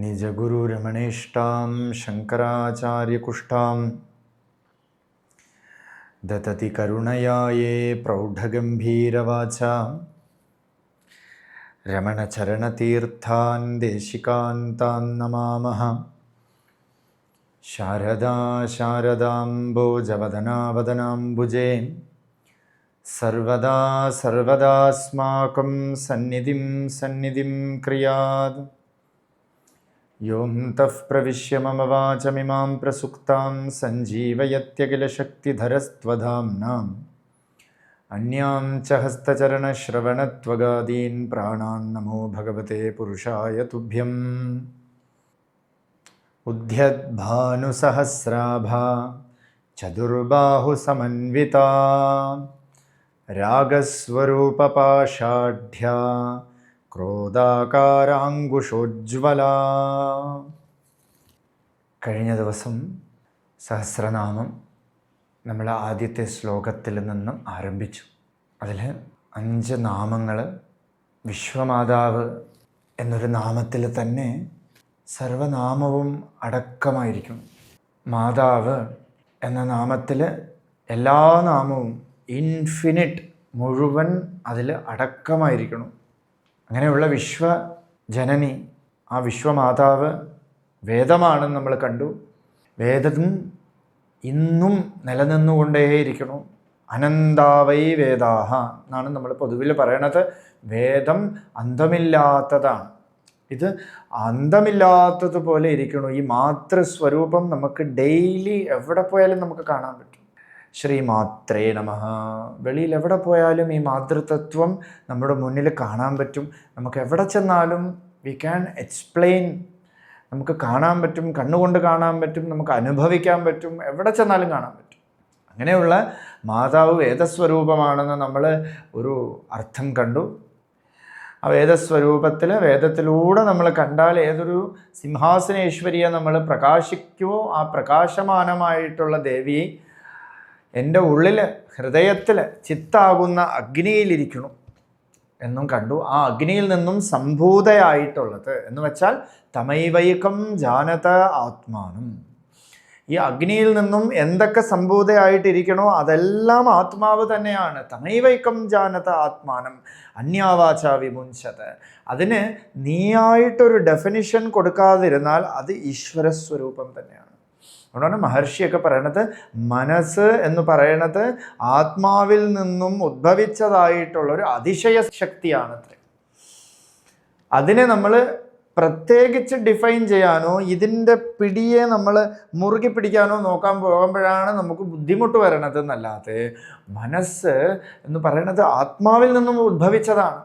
निजगुरुरमणेष्टां शङ्कराचार्यकुष्ठां दतति करुणया ये प्रौढगम्भीरवाचा रमणचरणतीर्थान् देशिकान् तान् नमामः शारदा शारदाम्बोजवदनावदनाम्बुजे सर्वदा सर्वदास्माकं सन्निधिं सन्निधिं क्रियात् योऽन्तः प्रविश्य मम वाचमिमां प्रसुक्तां सञ्जीवयत्यखिलशक्तिधरस्त्वधाम्नाम्। अन्यां च हस्तचरणश्रवणत्वगादीन् प्राणान् नमो भगवते पुरुषाय तुभ्यम्। उद्यद्भानुसहस्राभा चतुर्बाहुसमन्विता रागस्वरूपपाषाढ्या ക്രോധാകാരാങ്കുഷോജ്വല കഴിഞ്ഞ ദിവസം സഹസ്രനാമം നമ്മൾ ആദ്യത്തെ ശ്ലോകത്തിൽ നിന്നും ആരംഭിച്ചു. അതിൽ അഞ്ച് നാമങ്ങൾ വിശ്വമാതാവ് എന്നൊരു നാമത്തിൽ തന്നെ സർവനാമവും അടക്കമായിരിക്കും. മാതാവ് എന്ന നാമത്തിൽ എല്ലാ നാമവും ഇൻഫിനിറ്റ് മുഴുവൻ അതിൽ അടക്കമായിരിക്കണം. അങ്ങനെയുള്ള വിശ്വജനനി ആ വിശ്വമാതാവ് വേദമാണെന്ന് നമ്മൾ കണ്ടു. വേദം ഇന്നും നിലനിന്നുകൊണ്ടേയിരിക്കണം അനന്താവൈ വേദാഹ എന്നാണ് നമ്മൾ പൊതുവിൽ പറയണത്. വേദം അന്തമില്ലാത്തതാണ്. ഇത് അന്തമില്ലാത്തതുപോലെ ഇരിക്കണു ഈ മാതൃസ്വരൂപം നമുക്ക് ഡെയിലി എവിടെ പോയാലും നമുക്ക് കാണാൻ പറ്റും. ശ്രീ മാത്രേ നമ. വെളിയിൽ എവിടെ പോയാലും ഈ മാതൃതത്വം നമ്മുടെ മുന്നിൽ കാണാൻ പറ്റും. നമുക്ക് എവിടെ ചെന്നാലും വി ക്യാൻ എക്സ്പ്ലെയിൻ നമുക്ക് കാണാൻ പറ്റും കണ്ണുകൊണ്ട് കാണാൻ പറ്റും നമുക്ക് അനുഭവിക്കാൻ പറ്റും എവിടെ ചെന്നാലും കാണാൻ പറ്റും. അങ്ങനെയുള്ള മാതാവ് വേദസ്വരൂപമാണെന്ന് നമ്മൾ ഒരു അർത്ഥം കണ്ടു. ആ വേദസ്വരൂപത്തിൽ വേദത്തിലൂടെ നമ്മൾ കണ്ടാൽ ഏതൊരു സിംഹാസനേശ്വരിയെ നമ്മൾ പ്രകാശിക്കുമോ ആ പ്രകാശമാനമായിട്ടുള്ള ദേവിയെ എന്റെ ഉള്ളിൽ ഹൃദയത്തിൽ ചിത്താകുന്ന അഗ്നിയിലിരിക്കണം എന്നും കണ്ടു. ആ അഗ്നിയിൽ നിന്നും സംഭൂതയായിട്ടുള്ളത് എന്ന് വെച്ചാൽ തമൈവൈകം ജാനത ആത്മാനം. ഈ അഗ്നിയിൽ നിന്നും എന്തൊക്കെ സംഭൂതയായിട്ടിരിക്കണോ അതെല്ലാം ആത്മാവ് തന്നെയാണ്. തമൈവൈക്കം ജാനത ആത്മാനം അന്യാവാച വിമുഞ്ചത്. അതിന് നീയായിട്ടൊരു ഡെഫിനിഷൻ കൊടുക്കാതിരുന്നാൽ അത് ഈശ്വരസ്വരൂപം തന്നെയാണ്. അതുകൊണ്ടാണ് മഹർഷിയൊക്കെ പറയണത് മനസ്സ് എന്ന് പറയണത് ആത്മാവിൽ നിന്നും ഉദ്ഭവിച്ചതായിട്ടുള്ള ഒരു അതിശയ ശക്തിയാണത്രേ. അതിനെ നമ്മൾ പ്രത്യേകിച്ച് ഡിഫൈൻ ചെയ്യാനോ ഇതിന്റെ പിടിയെ നമ്മൾ മുറുകി പിടിക്കാനോ നോക്കാൻ പോകുമ്പോഴാണ് നമുക്ക് ബുദ്ധിമുട്ട് വരണത് എന്നല്ലാതെ മനസ്സ് എന്ന് പറയുന്നത് ആത്മാവിൽ നിന്നും ഉദ്ഭവിച്ചതാണ്.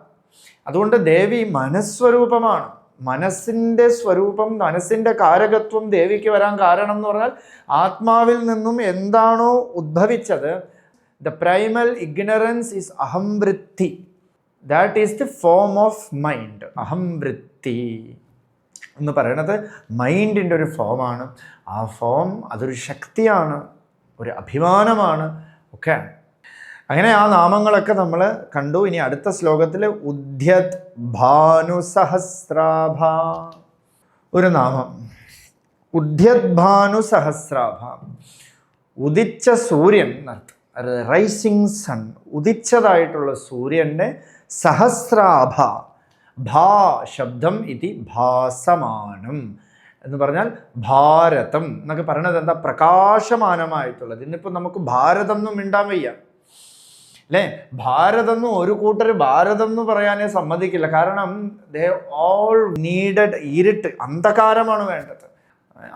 അതുകൊണ്ട് ദേവി മനസ്വരൂപമാണ് മനസ്സിന്റെ സ്വരൂപം മനസ്സിന്റെ കാരകത്വം ദേവിക്ക് വരാൻ കാരണം എന്ന് പറഞ്ഞാൽ ആത്മാവിൽ നിന്നും എന്താണോ ഉദ്ഭവിച്ചത് the primal ignorance is അഹംവൃത്തി. That is the form of mind അഹംവൃത്തി എന്ന് പറയുന്നത് മൈൻഡിന്റെ ഒരു ഫോമാണ് ആ ഫോം അതൊരു ശക്തിയാണ് ഒരു അഭിമാനമാണ് ഒക്കെ അങ്ങനെ ആ നാമങ്ങളൊക്കെ നമ്മൾ കണ്ടു. ഇനി അടുത്ത ശ്ലോകത്തിൽ ഉദ്യത് ഭാനുസഹസ്രാഭ ഒരു നാമം. ഉദ്യത് ഭാനുസഹസ്രാഭ ഉദിച്ച സൂര്യൻ എന്നർത്ഥം റൈസിങ് സൺ ഉദിച്ചതായിട്ടുള്ള സൂര്യന്റെ സഹസ്രാഭ. ഭാ ശബ്ദം ഇതി ഭാസമാനം. എന്ന് പറഞ്ഞാൽ ഭാരതം. എന്നൊക്കെ പറയണത് എന്താ? പ്രകാശമാനമായിട്ടുള്ളത്. ഇന്നിപ്പോൾ നമുക്ക് ഭാരതം എന്നും മിണ്ടാൻ വയ്യ. അല്ലേ ഭാരതം എന്ന് ഒരു കൂട്ടർ ഭാരതം എന്ന് പറയാനേ സമ്മതിക്കില്ല. കാരണം ദേ ഓൾ നീഡഡ് ഇരുട്ട് അന്ധകാരമാണ് വേണ്ടത്.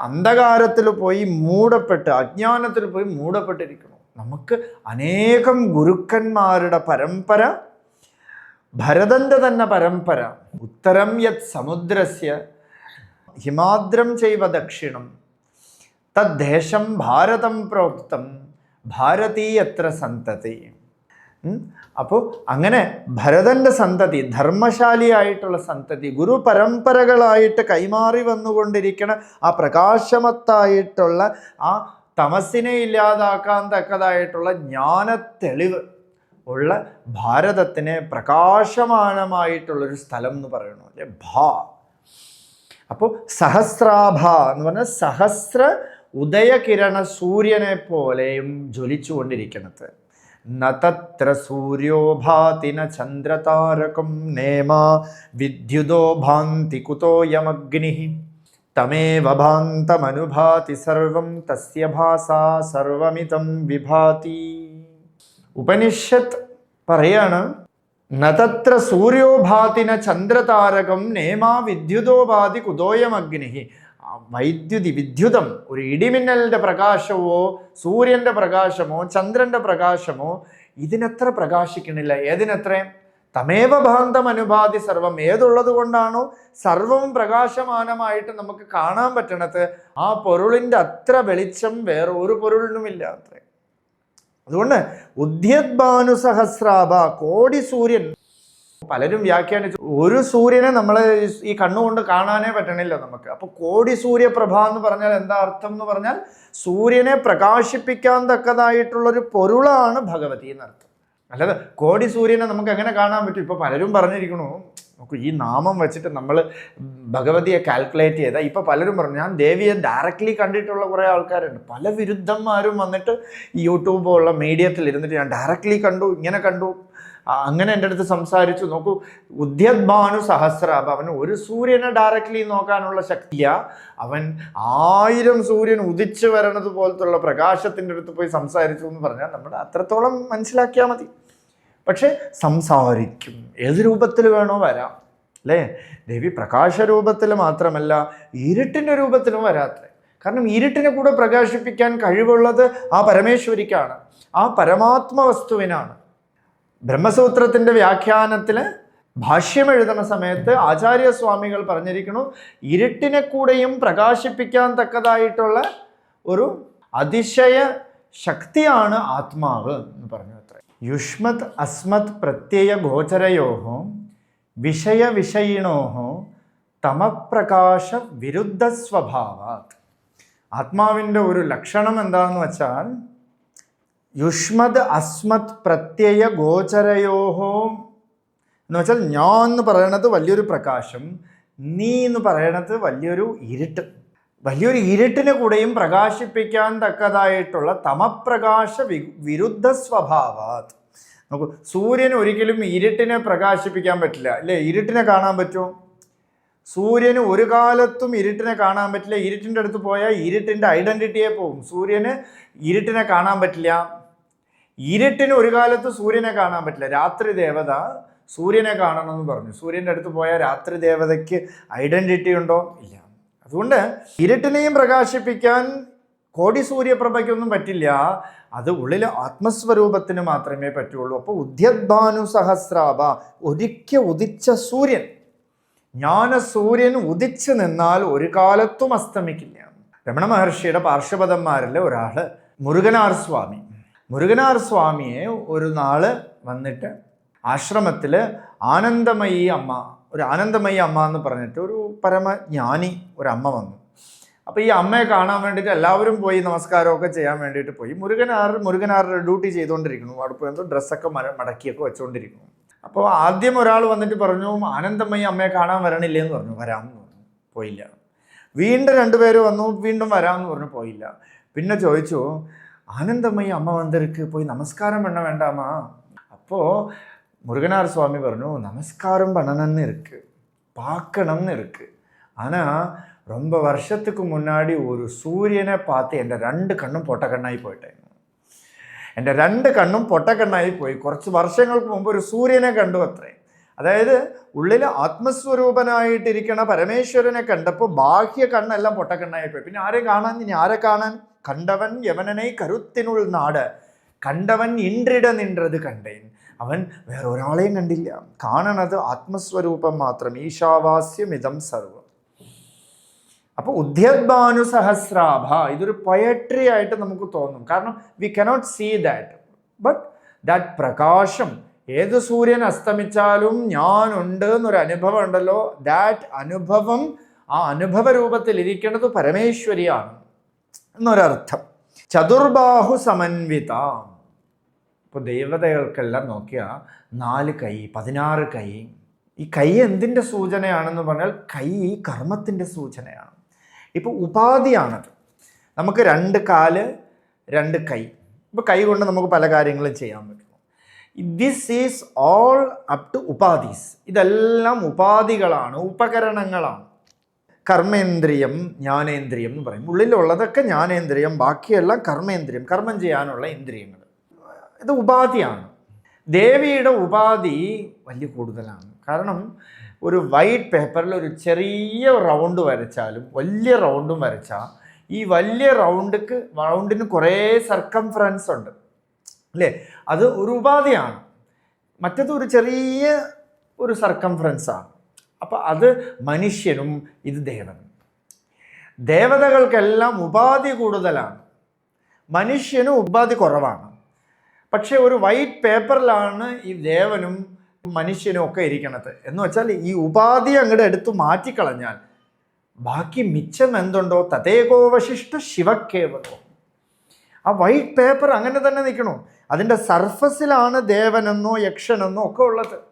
അന്ധകാരത്തിൽ പോയി മൂടപ്പെട്ട് അജ്ഞാനത്തിൽ പോയി മൂടപ്പെട്ടിരിക്കുന്നു. നമുക്ക് അനേകം ഗുരുക്കന്മാരുടെ പരമ്പര ഭരതന്റെ തന്നെ പരമ്പര. ഉത്തരം യത് സമുദ്രസ്യ ഹിമാദ്രം ചെയ്വ ദക്ഷിണം തദ്ദേശം ഭാരതം പ്രോക്തം ഭാരതീയത്ര സന്തതി. അപ്പോൾ അങ്ങനെ ഭരതന്റെ സന്തതി ധർമ്മശാലിയായിട്ടുള്ള സന്തതി ഗുരു പരമ്പരകളായിട്ട് കൈമാറി വന്നുകൊണ്ടിരിക്കുന്ന ആ പ്രകാശമത്തായിട്ടുള്ള ആ തമസിനെ ഇല്ലാതാക്കാൻ തക്കതായിട്ടുള്ള ജ്ഞാന തെളിവ് ഉള്ള ഭാരതത്തിനെ പ്രകാശമാനമായിട്ടുള്ളൊരു സ്ഥലം എന്ന് പറയണു? അല്ലെ ഭാ. അപ്പോൾ സഹസ്രാഭ എന്ന് പറഞ്ഞാൽ സഹസ്ര ഉദയകിരണ സൂര്യനെ പോലെയും ജ്വലിച്ചുകൊണ്ടിരിക്കുന്നത് നതത്ര സൂര്യോ ഭാതി ന ചന്ദ്രതാരകം നേമ വിദ്യുതോ ഭാന്തി കുതോയമഗ്നി തമേവ ഭാന്തമനുഭാതി സർവം തസ്യ ഭാസാ സർവമിതം വിഭാതി ഉപനിഷത്ത് പറയാണ് നതത്ര സൂര്യോ ഭാതി ന ചന്ദ്രതാരകം നേമാ വിദ്യുതോ ഭാതി കുതോയമഗ്നി ആ വൈദ്യുതി വിദ്യുതം ഒരു ഇടിമിന്നലിന്റെ പ്രകാശമോ സൂര്യന്റെ പ്രകാശമോ ചന്ദ്രന്റെ പ്രകാശമോ ഇതിനെത്ര പ്രകാശിക്കണില്ല ഏതിനെത്രയും തമേവ ഭാന്തം അനുഭാതി സർവം. ഏതുള്ളത് കൊണ്ടാണോ സർവം പ്രകാശമാനമായിട്ട് നമുക്ക് കാണാൻ പറ്റണത്? ആ പൊരുളിന്റെ അത്ര വെളിച്ചം വേറെ ഒരു പൊരുളിനുമില്ല അത്രേ. അതുകൊണ്ട് ഉദ്യദ്ഭാനു സഹസ്രാഭ കോടി സൂര്യൻ പലരും വ്യാഖ്യാനിച്ചു. ഒരു സൂര്യനെ നമ്മൾ ഈ കണ്ണുകൊണ്ട് കാണാനേ പറ്റണില്ല നമുക്ക്. അപ്പൊ കോടി സൂര്യപ്രഭ എന്ന് പറഞ്ഞാൽ എന്താ അർത്ഥം എന്ന് പറഞ്ഞാൽ സൂര്യനെ പ്രകാശിപ്പിക്കാൻ തക്കതായിട്ടുള്ളൊരു പൊരുളാണ് ഭഗവതി എന്നർത്ഥം. അല്ലാതെ കോടി സൂര്യനെ നമുക്ക് എങ്ങനെ കാണാൻ പറ്റും? ഇപ്പൊ പലരും പറഞ്ഞിരിക്കണു നമുക്ക് ഈ നാമം വെച്ചിട്ട് നമ്മൾ ഭഗവതിയെ കാൽക്കുലേറ്റ് ചെയ്താൽ ഇപ്പൊ പലരും പറഞ്ഞു ഞാൻ ദേവിയെ ഡയറക്റ്റ്ലി കണ്ടിട്ടുള്ള കുറേ ആൾക്കാരുണ്ട്. പല വിരുദ്ധന്മാരും വന്നിട്ട് ഈ യൂട്യൂബ് പോലുള്ള മീഡിയത്തിൽ ഇരുന്നിട്ട് ഞാൻ ഡയറക്റ്റ്ലി കണ്ടു ഇങ്ങനെ കണ്ടു. അങ്ങനെ എന്റെ അടുത്ത് സംസാരിച്ചു. നോക്കൂ ഉദ്യദ്ഭാനു സഹസ്രാഭ അവന് ഒരു സൂര്യനെ ഡയറക്റ്റ്ലി നോക്കാനുള്ള ശക്തിയ അവൻ ആയിരം സൂര്യൻ ഉദിച്ചു വരണത് പോലത്തുള്ള പ്രകാശത്തിന്റെ അടുത്ത് പോയി സംസാരിച്ചു എന്ന് പറഞ്ഞാൽ നമ്മൾ അത്രത്തോളം മനസ്സിലാക്കിയാൽ മതി. പക്ഷേ സംസാരിക്കും. ഏത് രൂപത്തിൽ വേണോ വരാം. അല്ലേ? ദേവി പ്രകാശ രൂപത്തിൽ മാത്രമല്ല ഇരുട്ടിന്റെ രൂപത്തിലും വരാത്തേ കാരണം ഇരുട്ടിനെ കൂടെ പ്രകാശിപ്പിക്കാൻ കഴിവുള്ളത് ആ പരമേശ്വരിക്കാണ്. ആ പരമാത്മ വസ്തുവിനാണ് ബ്രഹ്മസൂത്രത്തിന്റെ വ്യാഖ്യാനത്തിൽ ഭാഷ്യം എഴുതുന്ന സമയത്ത് ആചാര്യസ്വാമികൾ പറഞ്ഞിരിക്കുന്നു ഇരുട്ടിനെ കൂടെയും പ്രകാശിപ്പിക്കാൻ തക്കതായിട്ടുള്ള ഒരു അതിശയ ശക്തിയാണ് ആത്മാവ് എന്ന് പറഞ്ഞു അത്ര. യുഷ്മത് അസ്മത് പ്രത്യയ ഗോചരയോഹോ വിഷയ വിഷയിണോ തമപ്രകാശ വിരുദ്ധ സ്വഭാവാത് ആത്മാവിന്റെ ഒരു ലക്ഷണം എന്താണെന്ന് വെച്ചാൽ യുഷ്മത് അസ്മത് പ്രത്യയ ഗോചരയോഹോ. എന്ന് വെച്ചാൽ ഞാൻ എന്ന് പറയണത് വലിയൊരു പ്രകാശം നീ എന്ന് പറയണത് വലിയൊരു ഇരുട്ട്. വലിയൊരു ഇരുട്ടിനെ കൂടെയും പ്രകാശിപ്പിക്കാൻ തക്കതായിട്ടുള്ള തമപ്രകാശ വി വിരുദ്ധ സ്വഭാവാത്. നോക്കൂ സൂര്യൻ ഒരിക്കലും ഇരുട്ടിനെ പ്രകാശിപ്പിക്കാൻ പറ്റില്ല. അല്ലേ? ഇരുട്ടിനെ കാണാൻ പറ്റുമോ? സൂര്യന് ഒരു കാലത്തും ഇരുട്ടിനെ കാണാൻ പറ്റില്ല. ഇരുട്ടിന്റെ അടുത്ത് പോയാൽ ഇരുട്ടിന്റെ ഐഡന്റിറ്റിയെ പോകും. സൂര്യന് ഇരുട്ടിനെ കാണാൻ പറ്റില്ല. ഇരുട്ടിന് ഒരു കാലത്ത് സൂര്യനെ കാണാൻ പറ്റില്ല. രാത്രി ദേവത സൂര്യനെ കാണണമെന്ന് പറഞ്ഞു. സൂര്യന്റെ അടുത്ത് പോയാൽ രാത്രി ദേവതയ്ക്ക് ഐഡന്റിറ്റി ഉണ്ടോ? ഇല്ല. അതുകൊണ്ട് ഇരുട്ടിനെയും പ്രകാശിപ്പിക്കാൻ കോടി സൂര്യപ്രഭയ്ക്കൊന്നും പറ്റില്ല. അത് ഉള്ളിലെ ആത്മസ്വരൂപത്തിന് മാത്രമേ പറ്റുള്ളൂ. അപ്പോൾ ഉദ്യദ്ഭാനു സഹസ്രാഭ ഒരിക്കൽ ഉദിച്ച സൂര്യൻ. ജ്ഞാന സൂര്യൻ ഉദിച്ചു നിന്നാൽ ഒരു കാലത്തും അസ്തമിക്കില്ല. രമണ മഹർഷിയുടെ പാർശ്വപദന്മാരിൽ ഒരാൾ മുരുകനാർ സ്വാമി. മുരുകനാർ സ്വാമിയെ ഒരു നാൾ വന്നിട്ട് ആശ്രമത്തിൽ ആനന്ദമയി അമ്മ ഒരു ആനന്ദമയി അമ്മ എന്ന് പറഞ്ഞിട്ട് ഒരു പരമജ്ഞാനി ഒരു അമ്മ വന്നു. അപ്പോൾ ഈ അമ്മയെ കാണാൻ വേണ്ടിയിട്ട് എല്ലാവരും പോയി നമസ്കാരമൊക്കെ ചെയ്യാൻ വേണ്ടിയിട്ട് പോയി. മുരുകനാർ മുരുകനാർ ഡ്യൂട്ടി ചെയ്തുകൊണ്ടിരിക്കുന്നു. അവിടെ പോയി എന്തോ ഡ്രസ്സൊക്കെ മര മടക്കിയൊക്കെ വെച്ചുകൊണ്ടിരിക്കുന്നു. അപ്പോൾ ആദ്യം ഒരാൾ വന്നിട്ട് പറഞ്ഞു ആനന്ദമയി അമ്മയെ കാണാൻ വരണില്ലേ എന്ന് പറഞ്ഞു. വരാമെന്ന് പറഞ്ഞു. പോയില്ല. വീണ്ടും രണ്ടുപേര് വന്നു വീണ്ടും വരാമെന്ന് പറഞ്ഞു പോയില്ല. പിന്നെ ചോദിച്ചു ஆனந்தமய அம்மா வந்திருக்கு. போய் நமஸ்காரம் பண்ண வேண்டாமா? அப்போது முருகனார் சுவாமி வரணும். நமஸ்காரம் பண்ணணும்னு இருக்குது பார்க்கணும்னு இருக்குது ஆனால் ரொம்ப வருஷத்துக்கு முன்னாடி ஒரு சூரியனை பார்த்து என் ரெண்டு கண்ணும் பொட்ட கண்ணாகி போயிட்டேன். എൻ്റെ രണ്ട് കണ്ണും പൊട്ടക്കണ്ണായി പോയി കുറച്ച് വർഷങ്ങൾക്ക് മുമ്പ് ഒരു സൂര്യനെ കണ്ടു അത്രേ അതായത് ഉള്ളിൽ ആത്മസ്വരൂപനായിട്ടിരിക്കണ പരമേശ്വരനെ കണ്ടപ്പോൾ ബാഹ്യ കണ്ണെല്ലാം പൊട്ടക്കണ്ണായി പോയി പിന്നെ ആരെ കാണാൻ ഇനി ആരെ കാണാൻ കണ്ടവൻ യവനനെ கருத்தினுள் நாட കണ്ടവൻ ഇൻട്രിട നിൻറത് കണ്ടേൻ അവൻ വേറൊരാളെയും കണ്ടില്ല കാണണത് ആത്മസ്വരൂപം മാത്രം ഈശാവാസ്യം ഇതം സർവം അപ്പോൾ ഉദ്യദ്ഭാനു സഹസ്രാഭ ഇതൊരു പൊയട്രി ആയിട്ട് നമുക്ക് തോന്നും. കാരണം we cannot see that but that പ്രകാശം ഏത് സൂര്യൻ അസ്തമിച്ചാലും ഞാൻ ഉണ്ട് എന്നൊരു അനുഭവം ഉണ്ടല്ലോ. ദാറ്റ് അനുഭവം ആ അനുഭവ രൂപത്തിൽ ഇരിക്കേണ്ടത് പരമേശ്വരിയാണ്. എന്നൊരർത്ഥം. ചതുർബാഹു സമന്വിത. ഇപ്പോൾ ദേവതകൾക്കെല്ലാം നോക്കിയാൽ നാല് കൈ പതിനാറ് കൈ. ഈ കൈ എന്തിന്റെ സൂചനയാണെന്ന് പറഞ്ഞാൽ കൈ കർമ്മത്തിന്റെ സൂചനയാണ്. ഇപ്പോൾ ഉപാധിയാണത്. നമുക്ക് രണ്ട് കാൽ രണ്ട് കൈ. ഇപ്പോൾ കൈ കൊണ്ട് നമുക്ക് പല കാര്യങ്ങളും ചെയ്യാൻ പറ്റും. This is all up to ഉപാധീസ്. ഇതെല്ലാം ഉപാധികളാണ് ഉപകരണങ്ങളാണ്. കർമ്മേന്ദ്രിയം ജ്ഞാനേന്ദ്രിയം എന്ന് പറയും. ഉള്ളിലുള്ളതൊക്കെ ജ്ഞാനേന്ദ്രിയം ബാക്കിയെല്ലാം കർമ്മേന്ദ്രിയം കർമ്മം ചെയ്യാനുള്ള ഇന്ദ്രിയങ്ങൾ. ഇത് ഉപാധിയാണ്. ദേവിയുടെ ഉപാധി വലിയ കൂടുതലാണ്. കാരണം ഒരു വൈറ്റ് പേപ്പറിൽ ഒരു ചെറിയ റൗണ്ട് വരച്ചാലും വലിയ റൗണ്ടും വരച്ചാൽ ഈ വലിയ റൗണ്ടിക്ക് റൗണ്ടിന് കുറേ സർക്കംഫറൻസ് ഉണ്ട്. അല്ലേ? അത് ഒരു ഉപാധിയാണ്. മറ്റത് ഒരു ചെറിയ ഒരു സർക്കംഫറൻസാണ് അപ്പോൾ അത് മനുഷ്യനും ഇത് ദേവനും. ദേവതകൾക്കെല്ലാം ഉപാധി കൂടുതലാണ്. മനുഷ്യനും ഉപാധി കുറവാണ്. പക്ഷേ ഒരു വൈറ്റ് പേപ്പറിലാണ് ഈ ദേവനും മനുഷ്യനും ഒക്കെ ഇരിക്കണത്. എന്ന് വെച്ചാൽ ഈ ഉപാധി അങ്ങോട്ട് എടുത്തു മാറ്റിക്കളഞ്ഞാൽ ബാക്കി മിച്ചം എന്തുണ്ടോ? തതേകോവശിഷ്ട ശിവക്കേവലോ. ആ വൈറ്റ് പേപ്പർ അങ്ങനെ തന്നെ നിൽക്കണോ. അതിന്റെ സർഫസിലാണ് ദേവനെന്നോ യക്ഷനെന്നോ ഒക്കെ ഉള്ളത്.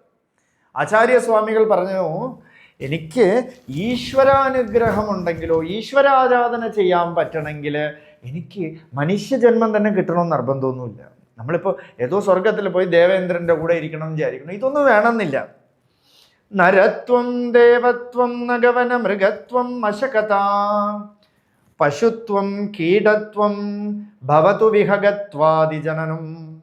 ആചാര്യസ്വാമികൾ പറഞ്ഞു എനിക്ക് ഈശ്വരാനുഗ്രഹമുണ്ടെങ്കിലോ ഈശ്വരാരാധന ചെയ്യാൻ പറ്റണമെങ്കിൽ എനിക്ക് മനുഷ്യജന്മം തന്നെ കിട്ടണമെന്ന് നിർബന്ധമൊന്നുമില്ല. നമ്മളിപ്പോൾ ഏതോ സ്വർഗത്തിൽ പോയി ദേവേന്ദ്രന്റെ കൂടെ ഇരിക്കണം എന്ന് വിചാരിക്കണം ഇതൊന്നും വേണമെന്നില്ല. നരത്വം ദേവത്വം നഗവന മൃഗത്വം മശകഥ പശുത്വം കീടത്വം ഭവതു വിഹഗത്വാദിജനനം.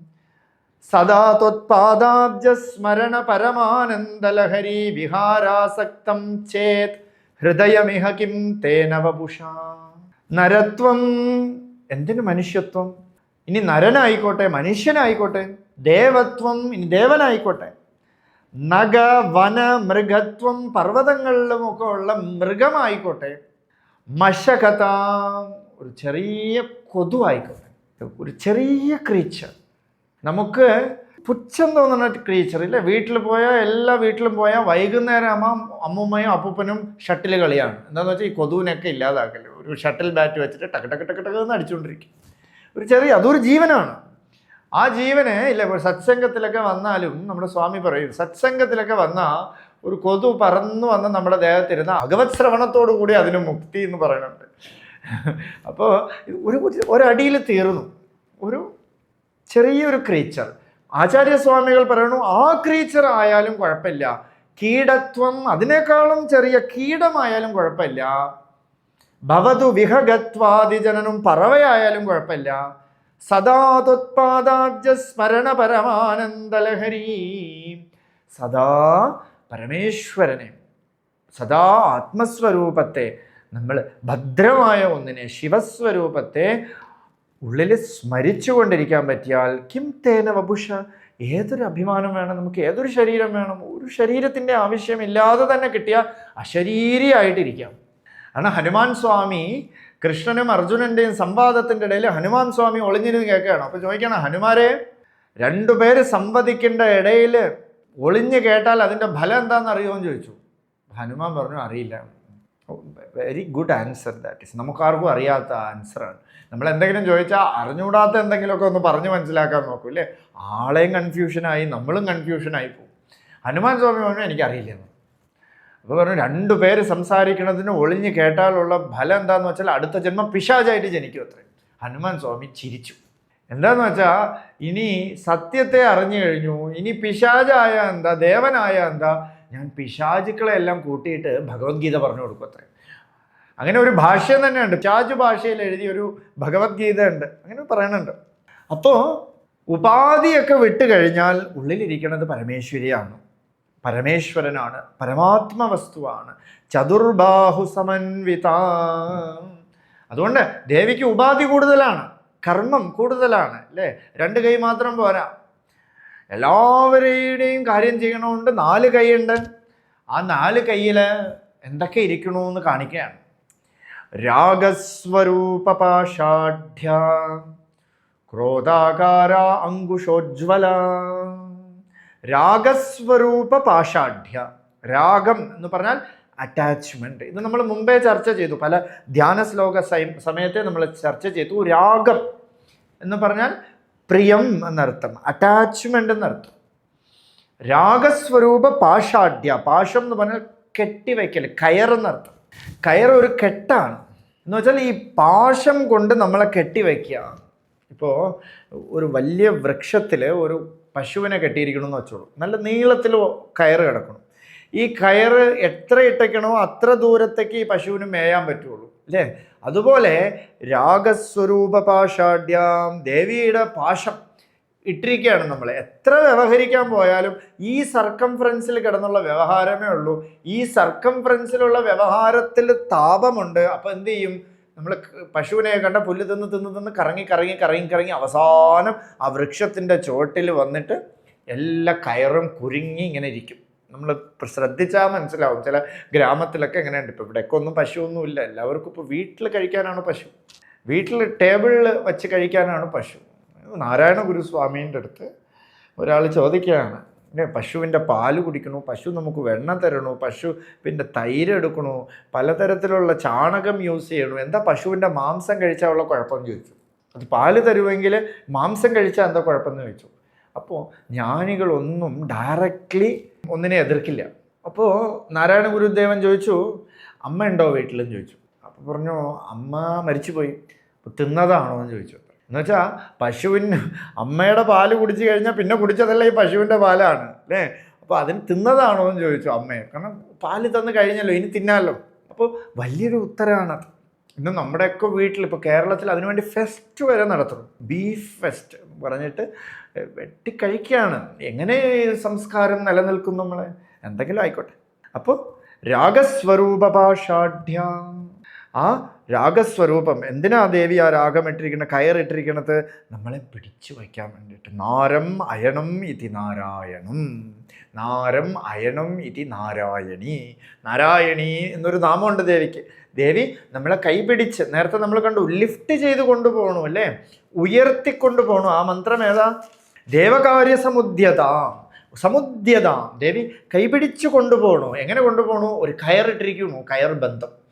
സദാ ത്വത്പാദാബ്ജസ്മരണ പരമാനന്ദലഹരി വിഹാരാസക്തം ചേത്. ഹൃദയമിഹ കിം തേന വപുഷ. നരത്വം എന്തിനു മനുഷ്യത്വം? ഇനി നരനായിക്കോട്ടെ മനുഷ്യനായിക്കോട്ടെ ദേവത്വം ഇനി ദേവനായിക്കോട്ടെ. നഗ വന മൃഗത്വം പർവതങ്ങളിലും ഒക്കെ ഉള്ള മൃഗമായിക്കോട്ടെ. മശകഥ ഒരു ചെറിയ കൊതുവായിക്കോട്ടെ. ഒരു ചെറിയ ക്രീച്ചർ നമുക്ക് പുച്ഛം തോന്നുന്ന ക്രീച്ചർ ഇല്ലേ? വീട്ടിൽ പോയാൽ എല്ലാ വീട്ടിലും പോയാൽ വൈകുന്നേരം അമ്മ അമ്മൂമ്മയും അപ്പൂപ്പനും ഷട്ടിൽ കളിയാണ്. എന്താണെന്ന് വെച്ചാൽ ഈ കൊതുവിനൊക്കെ ഇല്ലാതാക്കൽ. ഒരു ഷട്ടിൽ ബാറ്റ് വെച്ചിട്ട് ടക്ക് ടക്ക് ടക്ക് ടക്ക് എന്ന് അടിച്ചുകൊണ്ടിരിക്കും ഒരു ചെറിയ അതൊരു ജീവനാണ്. ആ ജീവനെ ഇല്ല സത്സംഗത്തിലൊക്കെ വന്നാലും നമ്മുടെ സ്വാമി പറയും സത്സംഗത്തിലൊക്കെ വന്നാൽ ഒരു കൊതു പറന്നു വന്ന് നമ്മുടെ ദേഹത്തിരുന്ന ഭഗവത് ശ്രവണത്തോടു കൂടി അതിന് മുക്തി എന്ന് പറയുന്നുണ്ട്. അപ്പോൾ ഒരു ഒരടിയിൽ തീർന്നു. ഒരു ചെറിയൊരു ക്രീച്ചർ ആചാര്യസ്വാമികൾ പറയണു ആ ക്രീച്ചർ ആയാലും കുഴപ്പമില്ല. കീടത്വം അതിനേക്കാളും ചെറിയ കീടമായാലും കുഴപ്പമില്ല. ഭവതു വിഹഗത്വാദിജനനും പറവയായാലും കുഴപ്പമില്ല. സദാ സ്മരണ പരമാനന്ദലഹരി സദാ പരമേശ്വരനെ സദാ ആത്മസ്വരൂപത്തെ നമ്മൾ ഭദ്രമായ ഒന്നിനെ ശിവസ്വരൂപത്തെ ഉള്ളിൽ സ്മരിച്ചു കൊണ്ടിരിക്കാൻ പറ്റിയാൽ കിം തേന വപുഷ ഏതൊരു അഭിമാനം വേണം? നമുക്ക് ഏതൊരു ശരീരം വേണം? ഒരു ശരീരത്തിന്റെ ആവശ്യമില്ലാതെ തന്നെ കിട്ടിയ അശരീരിയായിട്ടിരിക്കാം. കാരണം ഹനുമാൻ സ്വാമി കൃഷ്ണനും അർജുനന്റെയും സംവാദത്തിന്റെ ഇടയിൽ ഹനുമാൻ സ്വാമി ഒളിഞ്ഞിരുന്ന് കേൾക്കുകയാണ്. അപ്പോൾ ചോദിക്കണം ഹനുമാരെ രണ്ടുപേര് സംവദിക്കേണ്ട ഇടയിൽ ഒളിഞ്ഞ് കേട്ടാൽ അതിന്റെ ഫലം എന്താണെന്ന് അറിയുമോ? എന്ന് ചോദിച്ചു. ഹനുമാൻ പറഞ്ഞു അറിയില്ല. Very good answer that is നമുക്കാർക്കും അറിയാത്ത ആൻസറാണ് നമ്മൾ എന്തെങ്കിലും ചോദിച്ചാൽ അറിഞ്ഞുകൂടാത്ത എന്തെങ്കിലുമൊക്കെ ഒന്ന് പറഞ്ഞ് മനസ്സിലാക്കാൻ നോക്കും അല്ലേ ആളെയും കൺഫ്യൂഷനായി നമ്മളും കൺഫ്യൂഷനായി പോകും. ഹനുമാൻ സ്വാമി പറഞ്ഞു എനിക്കറിയില്ലെന്ന് അപ്പോൾ പറഞ്ഞു രണ്ടു പേര് സംസാരിക്കുന്നതിന് ഒളിഞ്ഞ് കേട്ടാലുള്ള ഫലം എന്താന്ന് വെച്ചാൽ അടുത്ത ജന്മം പിശാചായിട്ട് ജനിക്കും അത്രേ. ഹനുമാൻ സ്വാമി ചിരിച്ചു. എന്താന്ന് വെച്ചാൽ ഇനി സത്യത്തെ അറിഞ്ഞു കഴിഞ്ഞു ഇനി പിശാചായ എന്താ ദേവനായ എന്താ ഞാൻ പിശാചുക്കളെ എല്ലാം കൂട്ടിയിട്ട് ഭഗവത്ഗീത പറഞ്ഞു കൊടുക്കും അത്രേ. അങ്ങനെ ഒരു ഭാഷ്യം തന്നെയുണ്ട്. ചാജു ഭാഷയിൽ എഴുതിയ ഒരു ഭഗവത്ഗീത ഉണ്ട്. അങ്ങനെ പറയണുണ്ട്. അപ്പോൾ ഉപാധിയൊക്കെ വിട്ട് കഴിഞ്ഞാൽ ഉള്ളിലിരിക്കുന്നത് പരമേശ്വരിയാണ്. പരമേശ്വരനാണ്. പരമാത്മ വസ്തുവാണ്. ചതുർബാഹു സമന്വിത. അതുകൊണ്ട് ദേവിക്ക് ഉപാധി കൂടുതലാണ്. കർമ്മം കൂടുതലാണ്. അല്ലേ? രണ്ട് കൈ മാത്രം പോരാ. എല്ലാവരുടെയും കാര്യം ചെയ്യണമുണ്ട് നാല് കൈയുണ്ട്. ആ നാല് കൈയിൽ എന്തൊക്കെ ഇരിക്കണമെന്ന് കാണിക്കുകയാണ് രാഗസ്വരൂപപാഷാഢ്യ ക്രോധാകാര അങ്കുശോജ്വല രാഗസ്വരൂപ രാഗം എന്ന് പറഞ്ഞാൽ അറ്റാച്ച്മെന്റ് ഇത് നമ്മൾ മുമ്പേ ചർച്ച ചെയ്തു. പല ധ്യാന ശ്ലോക സമയത്തെ നമ്മൾ ചർച്ച ചെയ്തു. രാഗം എന്ന് പറഞ്ഞാൽ പ്രിയം എന്നർത്ഥം അറ്റാച്ച്മെന്റ് എന്നർത്ഥം. രാഗസ്വരൂപ പാഷാഢ്യ പാഷം എന്ന് പറഞ്ഞാൽ കെട്ടിവെക്കൽ കയറെന്നർത്ഥം കയർ ഒരു കെട്ടാണ്. എന്ന് വെച്ചാൽ ഈ പാശം കൊണ്ട് നമ്മളെ കെട്ടി കെട്ടിവെക്കുക. ഇപ്പോൾ ഒരു വലിയ വൃക്ഷത്തിൽ ഒരു പശുവിനെ കെട്ടിയിരിക്കണമെന്ന് വെച്ചോളൂ. നല്ല നീളത്തിൽ കയറ് കിടക്കണം. ഈ കയറ് എത്ര ഇട്ടയ്ക്കണോ അത്ര ദൂരത്തേക്ക് ഈ പശുവിന് മേയാൻ പറ്റുള്ളൂ. അല്ലേ? അതുപോലെ രാഗസ്വരൂപ പാഷാഢ്യാം ദേവിയുടെ പാശം. ഇട്ടിരിക്കുകയാണ് നമ്മൾ എത്ര വ്യവഹരിക്കാൻ പോയാലും ഈ സർക്കംഫറൻസിൽ കിടന്നുള്ള വ്യവഹാരമേ ഉള്ളൂ. ഈ സർക്കംഫറൻസിലുള്ള വ്യവഹാരത്തിൽ താപമുണ്ട്. അപ്പോൾ എന്ത് ചെയ്യും? നമ്മൾ പശുവിനെ കണ്ട പുല്ല് തിന്ന് തിന്ന് തിന്ന് കറങ്ങി കറങ്ങി കറങ്ങി കറങ്ങി അവസാനം ആ വൃക്ഷത്തിന്റെ ചുവട്ടിൽ വന്നിട്ട് എല്ലാ കയറും കുരുങ്ങി ഇങ്ങനെ ഇരിക്കും. നമ്മൾ ശ്രദ്ധിച്ചാൽ മനസ്സിലാവും. ചില ഗ്രാമത്തിലൊക്കെ എങ്ങനെയുണ്ട്? ഇപ്പോൾ ഇവിടെയൊക്കെ ഒന്നും പശുവൊന്നും ഇല്ല എല്ലാവർക്കും ഇപ്പോൾ വീട്ടിൽ കഴിക്കാനാണ് പശു. വീട്ടിൽ ടേബിളിൽ വെച്ച് കഴിക്കാനാണ് പശു. നാരായണ ഗുരുസ്വാമീന്റെ അടുത്ത് ഒരാൾ ചോദിക്കുകയാണ് "ഏ, പശുവിന്റെ പാൽ കുടിക്കണു പശു നമുക്ക് വെണ്ണ തരണോ പശു പിന്നെ തൈര് എടുക്കണോ പലതരത്തിലുള്ള ചാണകം യൂസ് ചെയ്യണോ എന്താ പശുവിന്റെ മാംസം കഴിച്ചാൽ ഉള്ള കുഴപ്പമെന്ന് ചോദിച്ചു. അത് പാൽ തരുമെങ്കിൽ മാംസം കഴിച്ചാൽ എന്താ കുഴപ്പമെന്ന് ചോദിച്ചു. അപ്പോൾ ജ്ഞാനികളൊന്നും ഡയറക്റ്റ്ലി ഒന്നിനെ എതിർക്കില്ല. അപ്പോൾ നാരായണ ഗുരുദേവൻ ചോദിച്ചു അമ്മ ഉണ്ടോ വീട്ടിലെന്ന് ചോദിച്ചു. അപ്പോൾ പറഞ്ഞു അമ്മ മരിച്ചുപോയി. അപ്പോൾ തിന്നതാണോ? എന്ന് ചോദിച്ചു. എന്നുവെച്ചാൽ പശുവിന് അമ്മയുടെ പാൽ കുടിച്ചു കഴിഞ്ഞാൽ പിന്നെ കുടിച്ചതല്ല ഈ പശുവിന്റെ പാലാണ് അല്ലേ? അപ്പോൾ അതിന് തിന്നതാണോ എന്ന് ചോദിച്ചു അമ്മയെ കാരണം പാൽ തന്നു കഴിഞ്ഞല്ലോ ഇനി തിന്നാലോ. അപ്പോൾ വലിയൊരു ഉത്തരവാണത് ഇന്ന് നമ്മുടെയൊക്കെ വീട്ടിൽ ഇപ്പോൾ കേരളത്തിൽ അതിനുവേണ്ടി ഫെസ്റ്റ് വരെ നടത്തുന്നു. ബീഫ് ഫെസ്റ്റ് പറഞ്ഞിട്ട് വെട്ടിക്കഴിക്കുകയാണ് എങ്ങനെ സംസ്കാരം നിലനിൽക്കും നമ്മളെ? എന്തെങ്കിലും ആയിക്കോട്ടെ. അപ്പോൾ രാഗസ്വരൂപഭാഷാഢ്യ. ആ രാഗസ്വരൂപം. എന്തിനാ ദേവി ആ രാഗം ഇട്ടിരിക്കുന്നത് കയറിട്ടിരിക്കുന്നത് നമ്മളെ പിടിച്ചു വയ്ക്കാൻ വേണ്ടിയിട്ട്. നാരം അയണം ഇതി നാരായണം. നാരം അയണം ഇതി നാരായണി. നാരായണി എന്നൊരു നാമമുണ്ട് ദേവിക്ക്. ദേവി നമ്മളെ കൈപിടിച്ച് നേരത്തെ നമ്മൾ കണ്ടു ലിഫ്റ്റ് ചെയ്ത് കൊണ്ടുപോകണു അല്ലേ? ഉയർത്തിക്കൊണ്ടു പോകണു ആ മന്ത്രം ഏതാ? ദേവകാര്യ സമുദ്യത. സമുദ്യത. ദേവി കൈപിടിച്ച് കൊണ്ടുപോകണു എങ്ങനെ കൊണ്ടുപോകണു ഒരു കയറിട്ടിരിക്കുന്നു കയർ ബന്ധം.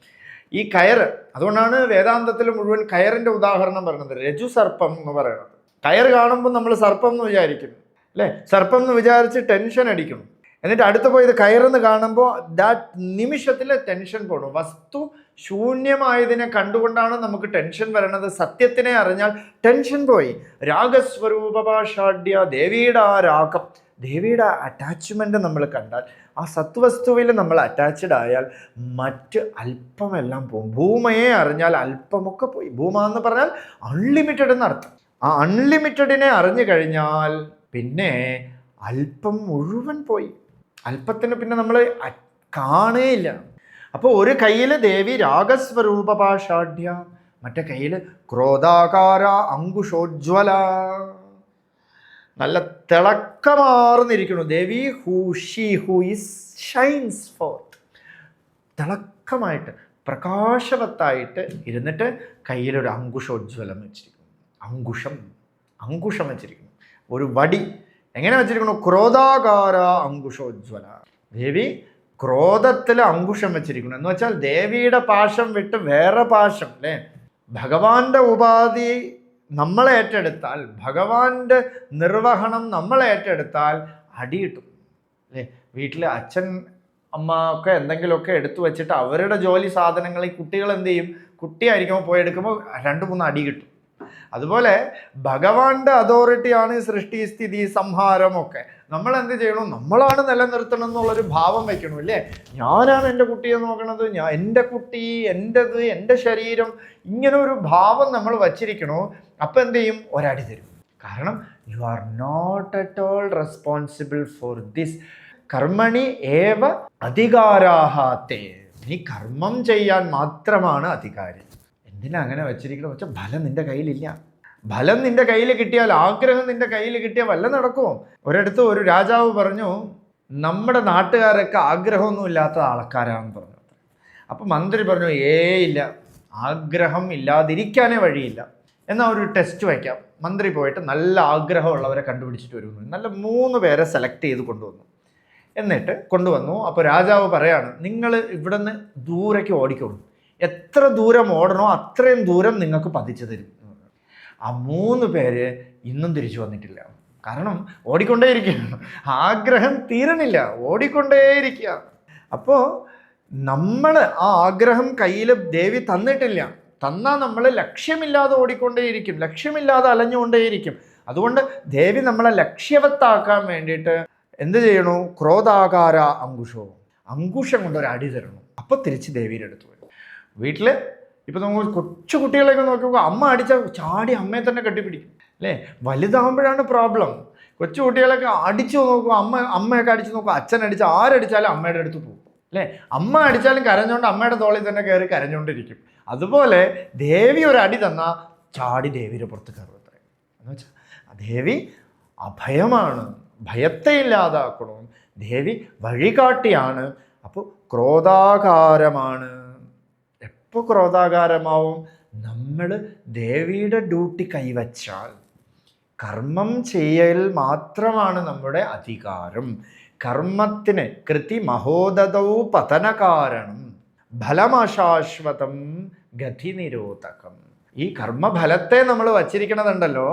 ഈ കയർ അതുകൊണ്ടാണ് വേദാന്തത്തിൽ മുഴുവൻ കയറിന്റെ ഉദാഹരണം പറയുന്നത്. രജു സർപ്പം എന്ന് പറയുന്നത്. കയർ കാണുമ്പോൾ നമ്മൾ സർപ്പം എന്ന് വിചാരിക്കുന്നു. അല്ലേ? സർപ്പം എന്ന് വിചാരിച്ച് ടെൻഷൻ അടിക്കണം എന്നിട്ട് അടുത്ത് പോയത് കയറെന്ന് കാണുമ്പോൾ ദാറ്റ് നിമിഷത്തിൽ ടെൻഷൻ പോകണം വസ്തു ശൂന്യമായതിനെ കണ്ടുകൊണ്ടാണ് നമുക്ക് ടെൻഷൻ വരണത്. സത്യത്തിനെ അറിഞ്ഞാൽ ടെൻഷൻ പോയി. രാഗസ്വരൂപഭാഷാഢ്യ ദേവിയുടെ ആ രാഗം. ദേവിയുടെ അറ്റാച്ച്മെന്റ് നമ്മൾ കണ്ടാൽ ആ സത്വസ്തുവിൽ നമ്മൾ അറ്റാച്ച്ഡ് ആയാൽ മറ്റ് അല്പമെല്ലാം പോകും. ഭൂമയെ അറിഞ്ഞാൽ അല്പമൊക്കെ പോയി. ഭൂമ എന്ന് പറഞ്ഞാൽ അൺലിമിറ്റഡ് എന്നർത്ഥം ആ അൺലിമിറ്റഡിനെ അറിഞ്ഞു കഴിഞ്ഞാൽ പിന്നെ അല്പം മുഴുവൻ പോയി. അല്പത്തിന് പിന്നെ നമ്മൾ കാണേയില്ല. അപ്പോൾ ഒരു കയ്യിൽ ദേവി രാഗസ്വരൂപപാഷാഢ്യ മറ്റേ കയ്യിൽ ക്രോധാകാര അങ്കുശോജ്വല. നല്ല തിളക്കമാർന്നിരിക്കുന്നു. Devi who she who is shines for തിളക്കമായിട്ട് പ്രകാശവത്തായിട്ട് ഇരുന്നിട്ട് കയ്യിലൊരു അങ്കുശോജ്വലം വെച്ചിരിക്കുന്നു. അങ്കുശം അങ്കുശം വെച്ചിരിക്കുന്നു. ഒരു വടി. എങ്ങനെ വെച്ചിരിക്കുന്നു? ക്രോധാകാര അങ്കുശോജ്വല. ദേവി ക്രോധത്തിൽ അങ്കുശം വെച്ചിരിക്കുന്നു. എന്ന് വെച്ചാൽ ദേവിയുടെ പാശം വിട്ട് വേറെ പാശം അല്ലേ? ഭഗവാന്റെ ഉപാധി നമ്മൾ ഏറ്റെടുത്താൽ ഭഗവാന്റെ നിർവഹണം നമ്മൾ ഏറ്റെടുത്താൽ അടി കിട്ടും. അല്ലേ? വീട്ടിൽ അച്ഛൻ അമ്മ ഒക്കെ എന്തെങ്കിലുമൊക്കെ എടുത്തു വെച്ചിട്ട് അവരുടെ ജോലി സാധനങ്ങൾ ഈ കുട്ടികൾ എന്ത് ചെയ്യും? കുട്ടിയായിരിക്കുമ്പോൾ പോയി എടുക്കുമ്പോൾ രണ്ട് മൂന്ന് അടി കിട്ടും. അതുപോലെ ഭഗവാന്റെ അതോറിറ്റിയാണ് സൃഷ്ടി സ്ഥിതി സംഹാരം ഒക്കെ നമ്മൾ എന്ത് ചെയ്യണം? നമ്മളാണ് നിലനിർത്തണം എന്നുള്ളൊരു ഭാവം വെക്കണം അല്ലേ ഞാനാണ് എന്റെ കുട്ടിയെ നോക്കണത് ഞാൻ എന്റെ കുട്ടി എന്റെത് എന്റെ ശരീരം ഇങ്ങനെ ഒരു ഭാവം നമ്മൾ വച്ചിരിക്കണോ അപ്പം എന്ത് ചെയ്യും? ഒരടി തരും. കാരണം you are not at all responsible for this കർമ്മണി ഏവ അധികാരാഹാത്തേ. നീ കർമ്മം ചെയ്യാൻ മാത്രമാണ് അധികാരി. എന്തിനാ അങ്ങനെ വച്ചിരിക്കണം വെച്ചാൽ ഫലം നിന്റെ കയ്യിലില്ല. ഫലം നിന്റെ കയ്യിൽ കിട്ടിയാൽ ആഗ്രഹം നിന്റെ കയ്യിൽ കിട്ടിയാൽ വല്ല നടക്കുമോ? ഒരിടത്ത് ഒരു രാജാവ് പറഞ്ഞു നമ്മുടെ നാട്ടുകാരൊക്കെ ആഗ്രഹമൊന്നും ഇല്ലാത്ത ആൾക്കാരാണെന്ന് പറഞ്ഞു. അപ്പം മന്ത്രി പറഞ്ഞു ഏ ഇല്ല. ആഗ്രഹം ഇല്ലാതിരിക്കാനേ വഴിയില്ല. എന്നാൽ ഒരു ടെസ്റ്റ് വയ്ക്കാം. മന്ത്രി പോയിട്ട് നല്ല ആഗ്രഹമുള്ളവരെ കണ്ടുപിടിച്ചിട്ട് വരുന്നു. നല്ല മൂന്ന് പേരെ സെലക്ട് ചെയ്ത് കൊണ്ടുവന്നു. എന്നിട്ട് കൊണ്ടുവന്നു. അപ്പോൾ രാജാവ് പറയാണ് നിങ്ങൾ ഇവിടുന്ന് ദൂരേക്ക് ഓടിക്കോളൂ. എത്ര ദൂരം ഓടണോ അത്രയും ദൂരം നിങ്ങൾക്ക് പതിച്ചു തരും. ആ മൂന്ന് പേര് ഇന്നും തിരിച്ചു വന്നിട്ടില്ല. കാരണം ഓടിക്കൊണ്ടേയിരിക്കുകയാണ്. ആഗ്രഹം തീരണില്ല. ഓടിക്കൊണ്ടേയിരിക്കുക. അപ്പോൾ നമ്മൾ ആ ആഗ്രഹം കയ്യിൽ ദേവി തന്നിട്ടില്ല. തന്നാൽ നമ്മൾ ലക്ഷ്യമില്ലാതെ ഓടിക്കൊണ്ടേയിരിക്കും. ലക്ഷ്യമില്ലാതെ അലഞ്ഞുകൊണ്ടേയിരിക്കും. അതുകൊണ്ട് ദേവി നമ്മളെ ലക്ഷ്യവത്താക്കാൻ വേണ്ടിയിട്ട് എന്ത് ചെയ്യണു? ക്രോധാകാര അങ്കുശവും അങ്കുശം കൊണ്ട് ഒരു അടി തരണം. അപ്പോൾ തിരിച്ച് ദേവിയുടെ അടുത്ത് വരും വീട്ടിൽ ഇപ്പം നമ്മൾ കൊച്ചു കുട്ടികളെയൊക്കെ നോക്കുമ്പോൾ അമ്മ അടിച്ച ചാടി അമ്മയെ തന്നെ കെട്ടിപ്പിടിക്കും. അല്ലേ? വലുതാകുമ്പോഴാണ് പ്രോബ്ലം കൊച്ചു കുട്ടികളൊക്കെ അടിച്ചു നോക്കുമ്പോൾ അമ്മ അമ്മയൊക്കെ അടിച്ചു നോക്കുമ്പോൾ അച്ഛൻ അടിച്ച് ആരടിച്ചാലും അമ്മയുടെ അടുത്ത് പോകും. അല്ലേ? അമ്മ അടിച്ചാലും കരഞ്ഞുകൊണ്ട് അമ്മയുടെ തോളിൽ തന്നെ കയറി കരഞ്ഞുകൊണ്ടിരിക്കും അതുപോലെ ദേവി ഒരു അടി തന്നാൽ ചാടി ദേവിയുടെ പുറത്ത് കയറും അത്ര. എന്ന് വെച്ചാൽ ദേവി അഭയമാണ്. ഭയത്തെ ഇല്ലാതാക്കണം? ദേവി വഴികാട്ടിയാണ്. അപ്പോൾ ക്രോധാകാരമാണ്. എപ്പോൾ ക്രോധാകാരമാവും. നമ്മൾ ദേവിയുടെ ഡ്യൂട്ടി കൈവച്ചാൽ കർമ്മം ചെയ്യൽ മാത്രമാണ് നമ്മുടെ അധികാരം. കർമ്മത്തിന് കൃതി മഹോദതവും പതന കാരണം ഫലമശാശ്വതം ഗതി നിരോധകം ഈ കർമ്മഫലത്തെ നമ്മൾ വച്ചിരിക്കണതുണ്ടല്ലോ.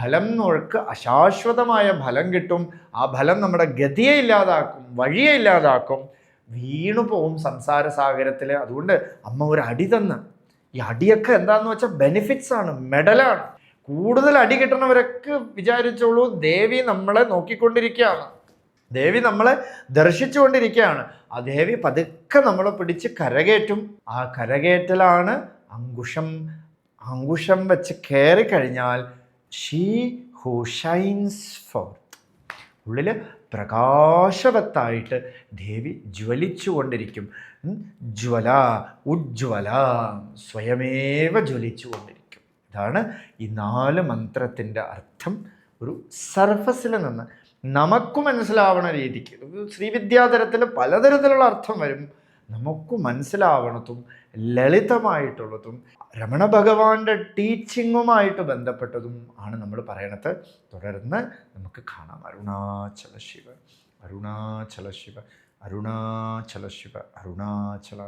ഫലം നമുക്ക് അശാശ്വതമായ ഫലം കിട്ടും. ആ ഫലം നമ്മുടെ ഗതിയെ ഇല്ലാതാക്കും വഴിയെ ഇല്ലാതാക്കും. വീണു പോവും സംസാര സാഗരത്തിൽ അതുകൊണ്ട് അമ്മ ഒരു അടി തന്ന്. ഈ അടിയൊക്കെ എന്താന്ന് വെച്ചാൽ ബെനിഫിറ്റ്സ് ആണ് മെഡലാണ് കൂടുതൽ അടി കിട്ടണവരൊക്കെ വിചാരിച്ചോളൂ ദേവി നമ്മളെ നോക്കിക്കൊണ്ടിരിക്കുകയാണ്. ദേവി നമ്മളെ ദർശിച്ചുകൊണ്ടിരിക്കുകയാണ്. ആ ദേവി പതുക്കെ നമ്മളെ പിടിച്ച് കരകയറ്റും. ആ കരകയറ്റലാണ് അങ്കുശം അങ്കുശം വെച്ച് കയറി കഴിഞ്ഞാൽ ഷീ ഹു ഷൈൻസ് ഫോർ ഉള്ളിൽ പ്രകാശവത്തായിട്ട് ദേവി ജ്വലിച്ചു കൊണ്ടിരിക്കും ജ്വല ഉജ്ജ്വല സ്വയമേവ ജ്വലിച്ചു കൊണ്ടിരിക്കും ഇതാണ് ഈ നാല് മന്ത്രത്തിന്റെ അർത്ഥം. ഒരു സർഫസിൽ നിന്ന് നമുക്ക് മനസ്സിലാവണ രീതിക്ക് ശ്രീവിദ്യാതരത്തിൽ പലതരത്തിലുള്ള അർത്ഥം വരും. നമുക്ക് മനസ്സിലാവണതും ലളിതമായിട്ടുള്ളതും രമണ ഭഗവാന്റെ ടീച്ചിങ്ങുമായിട്ട് ബന്ധപ്പെട്ടതും ആണ് നമ്മൾ പറയണത്. തുടർന്ന് നമുക്ക് കാണാം. അരുണാചല ശിവ. അരുണാചല ശിവ. അരുണാചല ശിവ. അരുണാചല.